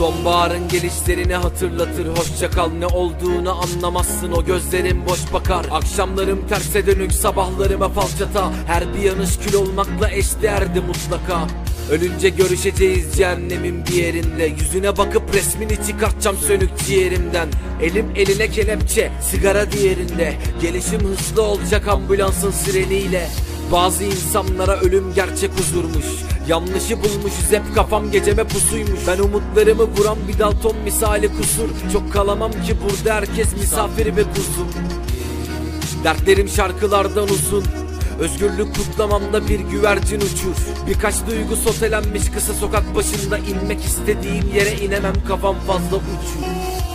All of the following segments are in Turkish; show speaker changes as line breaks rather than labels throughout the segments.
Sonbaharın gelişlerini hatırlatır. Hoşça kal ne olduğunu anlamazsın. O gözlerin boş bakar. Akşamlarım terse dönük sabahlarıma falçata. Her bir yanış kül olmakla eşdeğerdi mutlaka. Ölünce görüşeceğiz cehennemin bir yerinde. Yüzüne bakıp resmini çıkartacağım sönük ciğerimden. Elim eline kelepçe sigara diğerinde. Gelişim hızlı olacak ambulansın sireniyle. Bazı insanlara ölüm gerçek huzurmuş Yanlışı bulmuşuz hep kafam geceme pusuymuş. Ben umutlarımı vuran bir dalton misali kusur. Çok kalamam ki burada herkes misafir ve kuzum Dertlerim şarkılardan uzun. Özgürlük kutlamamda bir güvercin uçur. Birkaç duygu sotelenmiş kısa sokak başında inmek istediğim yere inemem kafam fazla uçur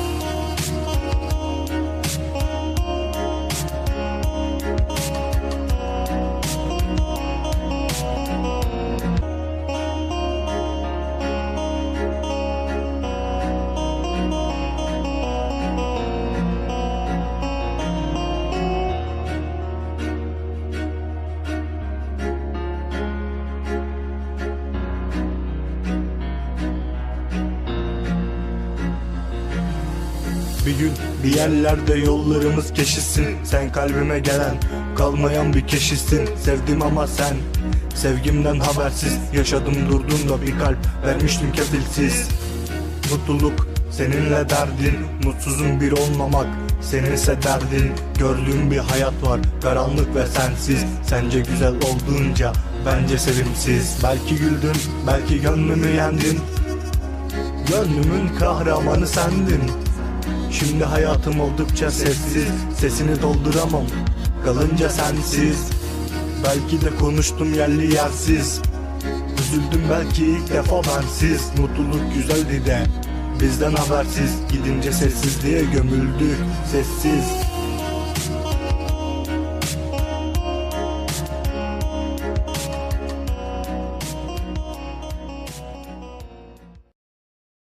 Bir gün bir yerlerde yollarımız keşişsin. Sen kalbime gelen kalmayan bir keşişsin. Sevdim ama sen sevgimden habersiz. Yaşadım durdum da bir kalp vermiştim kefilsiz. Mutluluk seninle derdin Mutsuzun bir olmamak seninse derdin. Gördüğüm bir hayat var karanlık ve sensiz. Sence güzel olduğunca bence sevimsiz. Belki güldün belki gönlümü yendin Gönlümün kahramanı sendin Şimdi hayatım oldukça sessiz Sesini dolduramam Kalınca sensiz. Belki de konuştum yerli yersiz. Üzüldüm belki ilk defa bensiz. Mutluluk güzeldi de Bizden habersiz. Gidince sessizliğe gömüldük Sessiz